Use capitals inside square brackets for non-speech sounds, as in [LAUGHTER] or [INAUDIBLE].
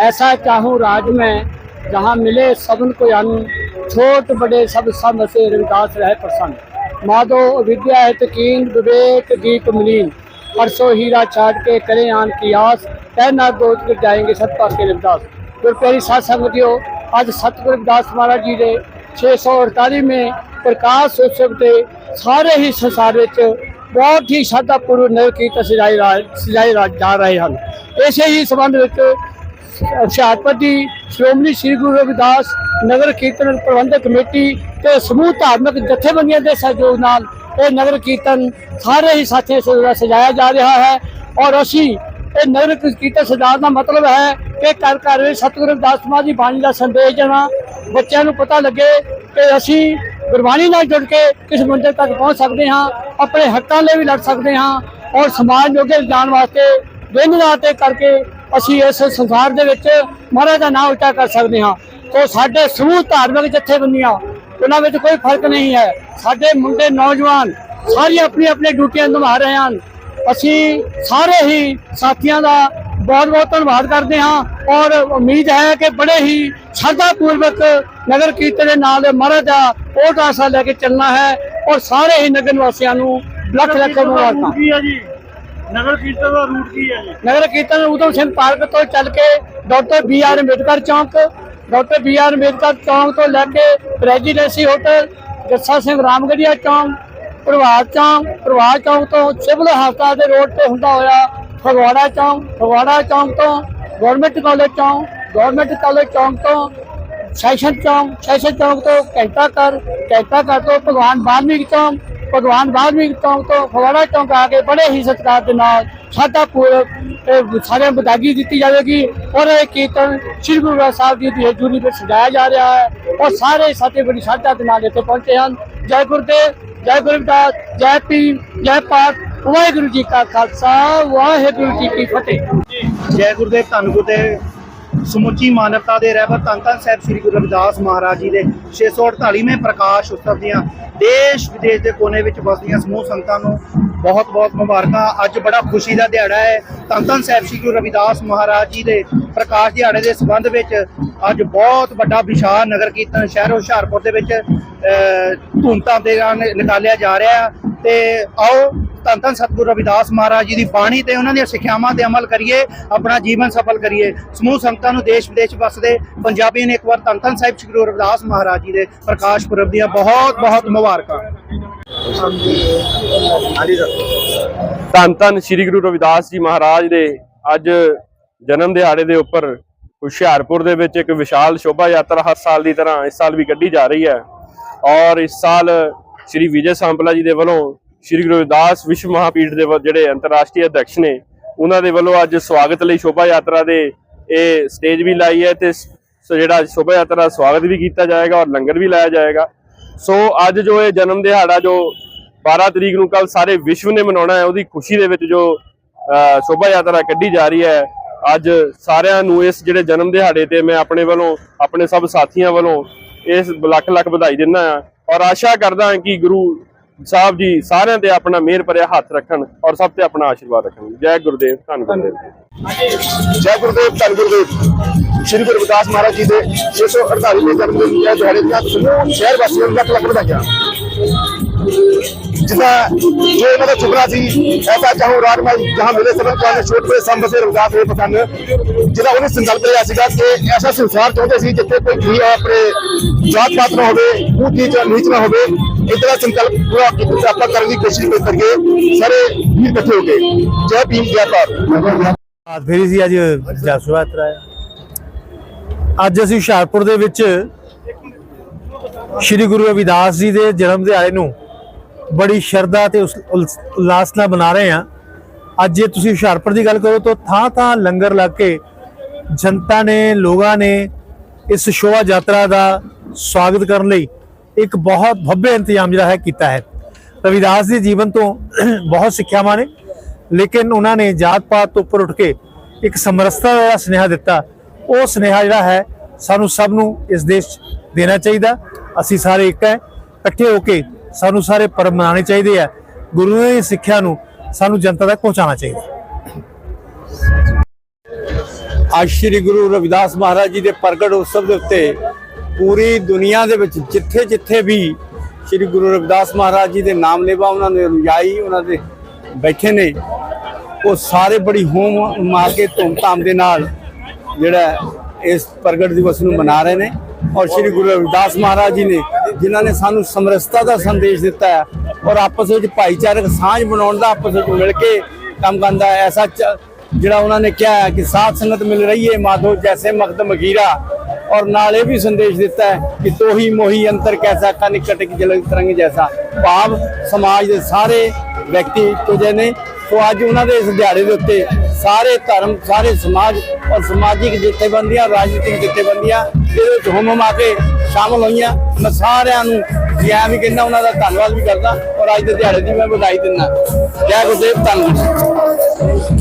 ऐसा चाहूँ राज में जहाँ मिले सबन को अन्न छोट बड़े सब सब से रविदास रहे प्रसन्न माधो विद्या है तकीन विवेक दीप मलीन परसों हीरा छाट के करें आन की आस कहना दोस्त कर जाएंगे सतपा के रविदास गुरप्यारी साथ संगतियों ਅੱਜ ਸਤਿਗੁਰੂ ਰਵਿਦਾਸ ਮਹਾਰਾਜ ਜੀ ਦੇ 648 में ਪ੍ਰਕਾਸ਼ ਉਤਸਵ ਤੇ ਸਾਰੇ ਹੀ ਸੰਸਾਰ ਵਿੱਚ ਬਹੁਤ ਹੀ ਸ਼ਰਧਾ ਪੂਰਵਕ ਨਗਰ ਕੀਰਤਨ ਸਜਾਏ ਰਾ- ਸਜਾਏ ਰਾ- ਜਾ ਰਹੇ ਹਨ ਇਸੇ ਹੀ ਸੰਬੰਧ ਵਿੱਚ ਹੁਸ਼ਿਆਰਪੁਰ ਦੀ ਸ਼੍ਰੋਮਣੀ ਸ੍ਰੀ ਗੁਰੂ ਰਵਿਦਾਸ ਨਗਰ ਕੀਰਤਨ ਪ੍ਰਬੰਧਕ ਕਮੇਟੀ ਤੇ ਸਮੂਹ ਧਾਰਮਿਕ ਜਥੇਬੰਦੀਆਂ ਦੇ ਸਹਿਯੋਗ ਨਾਲ ਇਹ ਨਗਰ ਕੀਰਤਨ ਸਾਰੇ ਹੀ ਸਾਥੀਆਂ ਸਜਾ ਸਜਾਇਆ ਜਾ ਰਿਹਾ ਹੈ। ਔਰ ਅਸੀਂ ਇਹ ਨਗਰ ਕੀਰਤਨ ਸਜਾਉਣ ਦਾ ਮਤਲਬ ਹੈ ਕਿ ਘਰ ਘਰ ਵਿੱਚ ਸਤਿਗੁਰੂ ਰਵਿਦਾਸ ਮਹਾਰਾਜ ਦੀ ਬਾਣੀ ਦਾ ਸੰਦੇਸ਼ ਦੇਣਾ। ਬੱਚਿਆਂ ਨੂੰ ਪਤਾ ਲੱਗੇ ਕਿ ਅਸੀਂ ਗੁਰਬਾਣੀ ਨਾਲ ਜੁੜ ਕੇ ਕਿਸ ਮੰਜ਼ਿਲ ਤੱਕ ਪਹੁੰਚ ਸਕਦੇ ਹਾਂ, ਆਪਣੇ ਹੱਕਾਂ ਲਈ ਵੀ ਲੜ ਸਕਦੇ ਹਾਂ। ਔਰ ਸਮਾਜ ਨੂੰ ਅੱਗੇ ਲਿਜਾਣ ਵਾਸਤੇ ਦਿਨ ਰਾਤ ਕਰਕੇ ਅਸੀਂ ਇਸ ਸੰਸਾਰ ਦੇ ਵਿੱਚ ਮਹਾਰਾਜ ਦਾ ਨਾਮ ਉੱਚਾ ਕਰ ਸਕਦੇ ਹਾਂ। ਤੋਂ ਸਾਡੇ ਸਮੂਹ ਧਾਰਮਿਕ ਜਥੇਬੰਦੀਆਂ ਉਹਨਾਂ ਵਿੱਚ ਕੋਈ ਫ਼ਰਕ ਨਹੀਂ ਹੈ। ਸਾਡੇ ਮੁੰਡੇ ਨੌਜਵਾਨ ਸਾਰੀ ਆਪਣੀ ਆਪਣੀ ਡਿਊਟੀਆਂ ਨਿਭਾ ਰਹੇ ਹਨ। ਅਸੀਂ ਸਾਰੇ ਹੀ ਸਾਥੀਆਂ ਦਾ ਬਹੁਤ ਬਹੁਤ ਧੰਨਵਾਦ ਕਰਦੇ ਹਾਂ ਔਰ ਉਮੀਦ ਹੈ ਕਿ ਬੜੇ ਹੀ ਸ਼ਰਧਾ ਪੂਰਵਕ ਨਗਰ ਕੀਰਤਨ ਦੇ ਨਾਲ ਮਹਾਰਾਜ ਦਾ ਉਹ ਆਸਾ ਲੈ ਕੇ ਚੱਲਣਾ ਹੈ ਔਰ ਸਾਰੇ ਹੀ ਨਗਰ ਨਿਵਾਸੀਆਂ ਨੂੰ ਲੱਖ ਲੱਖ ਮੁਬਾਰਕਾਂ। ਨਗਰ ਕੀਰਤਨ ਦਾ ਰੂਟ ਕੀ ਹੈ ਜੀ? ਨਗਰ ਕੀਰਤਨ ਉਦਮ ਸਿੰਘ ਪਾਰਕ ਤੋਂ ਚੱਲ ਕੇ ਡਾਕਟਰ ਬੀ ਆਰ ਅੰਬੇਦਕਰ ਚੌਂਕ, ਡਾਕਟਰ ਬੀ ਆਰ ਅੰਬੇਦਕਰ ਚੌਂਕ ਤੋਂ ਲੈ ਕੇ ਰੈਜੀਡੈਂਸੀ ਹੋਟਲ, ਜੱਸਾ ਸਿੰਘ ਰਾਮਗੜੀਆ ਚੌਂਕ, ਪ੍ਰਭਾਤ ਚੌਂਕ ਪ੍ਰਭਾਤ ਚੌਂਕ ਤੋਂ ਸਿਵਲ ਹਸਪਤਾਲ ਦੇ ਰੋਡ ਤੇ ਹੁੰਦਾ ਹੋਇਆ ਫਗਵਾੜਾ ਚੌਂਕ ਫਗਵਾੜਾ ਚੌਂਕ ਤੋਂ ਗਵਰਨਮੈਂਟ ਕਾਲਜ ਚੌਂਕ, ਗਵਰਨਮੈਂਟ ਕਾਲਜ ਚੌਂਕ ਤੋਂ ਸੈਸ਼ਨ ਚੌਂਕ ਸੈਸ਼ਨ ਚੌਂਕ ਤੋਂ ਘੰਟਾ ਘਰ ਘੰਟਾ ਘਰ ਤੋਂ ਭਗਵਾਨ ਵਾਲਮੀਕ ਚੌਂਕ ਭਗਵਾਨ ਵਾਲਮੀਕ ਚੌਂਕ ਤੋਂ ਫਗਵਾੜਾ ਚੌਂਕ ਆ ਕੇ ਬੜੇ ਹੀ ਸਤਿਕਾਰ ਦੇ ਨਾਲ ਸਾਦਾ ਪੂਰਵਕ ਸਾਰਿਆਂ ਨੂੰ ਦਿੱਤੀ ਜਾਵੇਗੀ ਔਰ ਇਹ ਕੀਰਤਨ ਸ੍ਰੀ ਗੁਰੂ ਗ੍ਰੰਥ ਸਾਹਿਬ ਜੀ ਦੀ ਹਜ਼ੂਰੀ ਵਿੱਚ ਸਜਾਇਆ ਜਾ ਰਿਹਾ ਹੈ ਔਰ ਸਾਰੇ ਸਾਥੀ ਬੜੀ ਸ਼ਰਧਾ ਦੇ ਨਾਲ ਇੱਥੇ ਪਹੁੰਚੇ ਹਨ। ਜੈ ਗੁਰਦੇਵ, ਜੈ ਗੁਰਦਾਸ ਜੈ ਭੀਮ, ਜੈ ਪਾਠ, ਵਾਹਿਗੁਰੂ ਜੀ ਕਾ ਖਾਲਸਾ, ਵਾਹਿਗੁਰੂ ਜੀ ਕੀ ਫਤਿਹ। ਜੈ ਗੁਰਦੇਵ, ਧੰਨ ਗੁਰਦੇਵ। ਸਮੁੱਚੀ ਮਾਨਵਤਾ ਦੇ ਰਹਿਬਰ ਧੰਨ ਧੰਨ ਸਾਹਿਬ ਸ੍ਰੀ ਗੁਰੂ ਰਵਿਦਾਸ ਮਹਾਰਾਜ ਜੀ ਦੇ 648ਵੇਂ ਪ੍ਰਕਾਸ਼ ਉਤਸਵ ਦੀਆਂ ਦੇਸ਼ ਵਿਦੇਸ਼ ਦੇ ਕੋਨੇ ਵਿੱਚ ਵਸਦੀਆਂ ਸਮੂਹ ਸੰਗਤਾਂ ਨੂੰ ਬਹੁਤ ਬਹੁਤ ਮੁਬਾਰਕਾਂ। ਅੱਜ ਬੜਾ ਖੁਸ਼ੀ ਦਾ ਦਿਹਾੜਾ ਹੈ। ਧੰਨ ਧੰਨ ਸਾਹਿਬ ਸ੍ਰੀ ਗੁਰੂ ਰਵਿਦਾਸ ਮਹਾਰਾਜ ਜੀ ਦੇ ਪ੍ਰਕਾਸ਼ ਦਿਹਾੜੇ ਦੇ ਸੰਬੰਧ ਵਿੱਚ ਅੱਜ ਬਹੁਤ ਵੱਡਾ ਵਿਸ਼ਾਲ ਨਗਰ ਕੀਰਤਨ ਸ਼ਹਿਰ ਹੁਸ਼ਿਆਰਪੁਰ ਦੇ ਵਿੱਚ ਅਹ, ਧੂਮਧਾਮ ਦੇ ਨਾਲ ਨਿਕਾਲਿਆ ਜਾ ਰਿਹਾ ਹੈ। ਤੇ ਆਓ ਧੰਨ ਧੰਨ ਸਤਿਗੁਰੂ ਰਵਿਦਾਸ ਮਹਾਰਾਜ ਜੀ ਦੀ ਬਾਣੀ ਤੇ ਉਹਨਾਂ ਦੀਆਂ ਸਿੱਖਿਆਵਾਂ ਤੇ ਅਮਲ ਕਰੀਏ, ਆਪਣਾ ਜੀਵਨ ਸਫਲ ਕਰੀਏ। ਸਮੂਹ ਸੰਗਤਾਂ ਨੂੰ ਦੇਸ਼ ਵਿਦੇਸ਼ ਵਸਦੇ ਪੰਜਾਬੀਆਂ ਨੇ ਇੱਕ ਵਾਰ ਧੰਨ ਧੰਨ ਸਾਹਿਬ ਸ੍ਰੀ ਗੁਰੂ ਰਵਿਦਾਸ ਮਹਾਰਾਜ ਜੀ ਦੇ ਪ੍ਰਕਾਸ਼ ਪੁਰਬ ਦੀਆਂ ਬਹੁਤ ਬਹੁਤ ਮੁਬਾਰਕਾਂ। ਧੰਨ ਧੰਨ ਸ੍ਰੀ ਗੁਰੂ ਰਵਿਦਾਸ ਜੀ ਮਹਾਰਾਜ ਦੇ ਅੱਜ ਜਨਮ ਦਿਹਾੜੇ ਦੇ ਉੱਪਰ ਹੁਸ਼ਿਆਰਪੁਰ ਦੇ ਵਿੱਚ ਇੱਕ ਵਿਸ਼ਾਲ ਸ਼ੋਭਾ ਯਾਤਰਾ ਹਰ ਸਾਲ ਦੀ ਤਰ੍ਹਾਂ ਇਸ ਸਾਲ ਵੀ ਕੱਢੀ ਜਾ ਰਹੀ ਹੈ। ਔਰ ਇਸ ਸਾਲ ਸ੍ਰੀ ਵਿਜੇ ਸੰਪਲਾ ਜੀ ਦੇ ਵੱਲੋਂ ਸ੍ਰੀ ਗੁਰੂ ਰਵਿਦਾਸ ਵਿਸ਼ਵ ਮਹਾਪੀਠ ਦੇ ਵੱਲ ਜਿਹੜੇ ਅੰਤਰਰਾਸ਼ਟਰੀ ਅਧਿਕਸ਼ ਨੇ, ਉਹਨਾਂ ਦੇ ਵੱਲੋਂ ਅੱਜ ਸਵਾਗਤ ਲਈ ਸ਼ੋਭਾ ਯਾਤਰਾ ਦੇ ਇਹ ਸਟੇਜ ਵੀ ਲਾਈ ਹੈ ਤੇ ਜਿਹੜਾ ਸ਼ੋਭਾ ਯਾਤਰਾ ਦਾ ਸਵਾਗਤ ਵੀ ਕੀਤਾ ਜਾਏਗਾ ਔਰ ਲੰਗਰ ਵੀ ਲਾਇਆ ਜਾਏਗਾ। ਸੋ ਅੱਜ ਜੋ ਇਹ ਜਨਮ ਦਿਹਾੜਾ ਜੋ 12 ਤਰੀਕ ਨੂੰ ਕੱਲ ਸਾਰੇ ਵਿਸ਼ਵ ਨੇ ਮਨਾਉਣਾ ਹੈ, ਉਹਦੀ ਖੁਸ਼ੀ ਦੇ ਵਿੱਚ ਜੋ ਸ਼ੋਭਾ ਯਾਤਰਾ ਕੱਢੀ ਜਾ ਰਹੀ ਹੈ, ਅੱਜ ਸਾਰਿਆਂ ਨੂੰ ਇਸ ਜਿਹੜੇ ਜਨਮ ਦਿਹਾੜੇ ਤੇ ਮੈਂ ਆਪਣੇ ਵੱਲੋਂ, ਆਪਣੇ ਸਭ ਸਾਥੀਆਂ ਵੱਲੋਂ ਇਸ ਲੱਖ ਲੱਖ ਵਧਾਈ ਦਿੰਦਾ ਹਾਂ ਔਰ ਆਸ਼ਾ ਕਰਦਾ ਹਾਂ ਕਿ ਗੁਰੂ ਸਾਹਿਬ ਜੀ, ਸਾਰਿਆਂ ਤੇ ਆਪਣਾ ਮਿਹਰ ਭਰਿਆ ਹੱਥ ਰੱਖਣ ਔਰ ਸਭ ਤੇ ਆਪਣਾ ਆਸ਼ੀਰਵਾਦ ਰੱਖਣ। ਜੈ ਗੁਰਦੇਵ, ਧੰਨ ਗੁਰਦੇਵ ਜੈ। ਗੁਰਦੇਵ, ਧੰਨ ਗੁਰਦੇਵ ਸ਼੍ਰੀ ਗੁਰੂ ਰਵਿਦਾਸ ਮਹਾਰਾਜ ਜੀ ਦੇ 648ਵੇਂ ਜਨਮ ਦਿਨ ਦੀਆਂ ਦਿਹਾੜੇ ਦੀਆਂ ਸਮੂਹ ਸ਼ਹਿਰ ਵਾਸੀਆਂ ਨੂੰ ਲੱਖ ਲੱਖ ਵਧਾਈਆਂ। ਜਿਦਾ ਜੋ ਇਹਨਾਂ ਦਾ ਸੁਪਨਾ ਸੀ, ਐਸਾ ਚਾਹੂੰ ਰਾਜ ਮੈਂ ਜਹਾਂ ਮਿਲੇ ਸਭਨ ਕਾਨੇ ਛੋਟ ਕੇ ਸੰਭ ਸੇ ਰਵਿਦਾਸ ਹੋਏ ਪਸੰਦ ਜਿਹਦਾ ਉਹਨੇ ਸੰਕਲਪ ਲਿਆ ਸੀਗਾ ਕਿ ਐਸਾ ਸੰਸਾਰ ਚਾਹੁੰਦੇ ਸੀ ਜਿੱਥੇ ਕੋਈ ਵੀ ਆਪਣੇ ਜਾਤ ਪਾਤ ਨਾ ਹੋਵੇ ਉੱਚ ਨੀਚ ਨੀਚ ਨਾ ਹੋਵੇ ਇਤਨਾ ਸੰਕਲਪ ਪੂਰਾ ਕੀਤਾ ਆਪਾਂ ਕਰਨ ਦੀ ਕੋਸ਼ਿਸ਼ ਕਰੀਏ, ਸਾਰੇ ਵੀਰ ਇਕੱਠੇ ਹੋ ਕੇ। ਜੈ ਭੀਮ, ਜੈ ਫੇਰੀ ਸੀ, ਅੱਜ ਜਾਸੂ ਯਾਤਰਾ ਹੈ ਅੱਜ ਅਸੀਂ ਹੁਸ਼ਿਆਰਪੁਰ ਦੇ ਵਿੱਚ ਸ੍ਰੀ ਗੁਰੂ ਰਵਿਦਾਸ ਜੀ ਦੇ ਜਨਮ ਦਿਹਾੜੇ ਨੂੰ ਬੜੀ ਸ਼ਰਧਾ ਤੇ ਉਲਾਸ ਨਾਲ ਮਨਾ ਰਹੇ ਆ ਅੱਜ ਜੇ ਤੁਸੀਂ ਹੁਸ਼ਿਆਰਪੁਰ ਦੀ ਗੱਲ ਕਰੋ ਤਾਂ ਥਾਂ ਥਾਂ ਲੰਗਰ ਲੱਗ ਕੇ ਜਨਤਾ ਨੇ, ਲੋਕਾਂ ਨੇ ਇਸ ਸ਼ੋਭਾ ਯਾਤਰਾ ਦਾ ਸਵਾਗਤ ਕਰਨ ਲਈ ਇੱਕ ਬਹੁਤ ਭੱਬੇ ਇੰਤਜ਼ਾਮ ਜਿਹੜਾ ਹੈ ਕੀਤਾ ਹੈ। ਰਵਿਦਾਸ ਦੇ ਜੀਵਨ ਤੋਂ [CLEARS THROAT] ਬਹੁਤ ਸਿੱਖਿਆਵਾਂ ਨੇ, ਲੇਕਿਨ ਉਹਨਾਂ ਨੇ ਜਾਤ ਪਾਤ ਤੋਂ ਉੱਪਰ ਉੱਠ ਕੇ ਇੱਕ ਸਮਰਸਤਾ ਦਾ ਸੁਨੇਹਾ ਦਿੱਤਾ, ਉਹ ਸੁਨੇਹਾ ਜਿਹੜਾ ਹੈ ਸਾਨੂੰ ਸਭ ਨੂੰ ਇਸ ਦੇਸ਼ ਦੇਣਾ ਚਾਹੀਦਾ। ਅਸੀਂ ਸਾਰੇ ਇੱਕ ਹੈ, ਇਕੱਠੇ ਹੋ ਕੇ ਸਾਨੂੰ ਸਾਰੇ ਪਰਮ ਮਨਾਉਣੇ ਚਾਹੀਦੇ ਆ। ਗੁਰੂ ਦੀ ਸਿੱਖਿਆ ਨੂੰ ਸਾਨੂੰ ਜਨਤਾ ਤੱਕ ਪਹੁੰਚਾਉਣਾ ਚਾਹੀਦਾ। ਅੱਜ ਸ੍ਰੀ ਗੁਰੂ ਰਵਿਦਾਸ ਮਹਾਰਾਜ ਜੀ ਦੇ ਪ੍ਰਗਟ ਉਤਸਵ ਦੇ ਉੱਤੇ ਪੂਰੀ ਦੁਨੀਆ ਦੇ ਵਿੱਚ ਜਿੱਥੇ ਜਿੱਥੇ ਵੀ ਸ੍ਰੀ ਗੁਰੂ ਰਵਿਦਾਸ ਮਹਾਰਾਜ ਜੀ ਦੇ ਨਾਮ ਲੇਵਾ ਉਹਨਾਂ ਦੇ ਅਨੁਯਾਈ ਉਹਨਾਂ ਦੇ ਬੈਠੇ ਨੇ, ਉਹ ਸਾਰੇ ਬੜੀ ਹੋਮ ਮਾ ਕੇ ਧੂਮ ਧਾਮ ਦੇ ਨਾਲ ਜਿਹੜਾ ਇਸ ਪ੍ਰਗਟ ਦਿਵਸ ਨੂੰ ਮਨਾ ਰਹੇ ਨੇ। ਔਰ ਸ੍ਰੀ ਗੁਰੂ ਰਵਿਦਾਸ ਮਹਾਰਾਜ ਜੀ ਨੇ, ਜਿਨ੍ਹਾਂ ਨੇ ਸਾਨੂੰ ਸਮਰਸਤਾ ਦਾ ਸੰਦੇਸ਼ ਦਿੱਤਾ ਹੈ ਔਰ ਆਪਸ ਵਿੱਚ ਭਾਈਚਾਰਕ ਸਾਂਝ ਬਣਾਉਣ ਦਾ ਆਪਸ ਵਿੱਚ ਮਿਲ ਕੇ ਕੰਮ ਕਰਦਾ ਐਸਾ ਚ- ਜਿਹੜਾ ਉਹਨਾਂ ਨੇ ਕਿਹਾ ਹੈ ਕਿ ਸਾਥ ਸੰਗਤ ਮਿਲ ਰਹੀ ਹੈ ਮਾਧੋ ਜੈਸੇ ਮਖਦ ਮਗੀਰਾ ਔਰ ਨਾਲ ਇਹ ਵੀ ਸੰਦੇਸ਼ ਦਿੱਤਾ ਹੈ ਕਿ ਤੋਹੀ ਮੋਹੀ ਅੰਤਰ ਕੈਸਾ ਕਾ ਕਟਕ ਕੀ ਜਲਗ ਤਰੰਗ ਜੈਸਾ। ਭਾਵ ਸਮਾਜ ਦੇ ਸਾਰੇ ਵਿਅਕਤੀ ਇੱਕੋ ਨੇ। ਸੋ ਅੱਜ ਉਹਨਾਂ ਦੇ ਇਸ ਦਿਹਾੜੇ ਦੇ ਉੱਤੇ ਸਾਰੇ ਧਰਮ, ਸਾਰੇ ਸਮਾਜ ਔਰ ਸਮਾਜਿਕ ਜਥੇਬੰਦੀਆਂ, ਰਾਜਨੀਤਿਕ ਜਥੇਬੰਦੀਆਂ ਇਹਦੇ ਵਿੱਚ ਹੁਮ ਹੁਮਾ ਕੇ ਸ਼ਾਮਲ ਹੋਈਆਂ। ਮੈਂ ਸਾਰਿਆਂ ਨੂੰ ਜੀ ਵੀ ਕਹਿੰਦਾ, ਉਹਨਾਂ ਦਾ ਧੰਨਵਾਦ ਵੀ ਕਰਦਾ ਔਰ ਅੱਜ ਦੇ ਦਿਹਾੜੇ ਦੀ ਮੈਂ ਵਧਾਈ ਦਿੰਦਾ। ਜੈ ਗੁਰਦੇਵ, ਧੰਨਵਾਦ।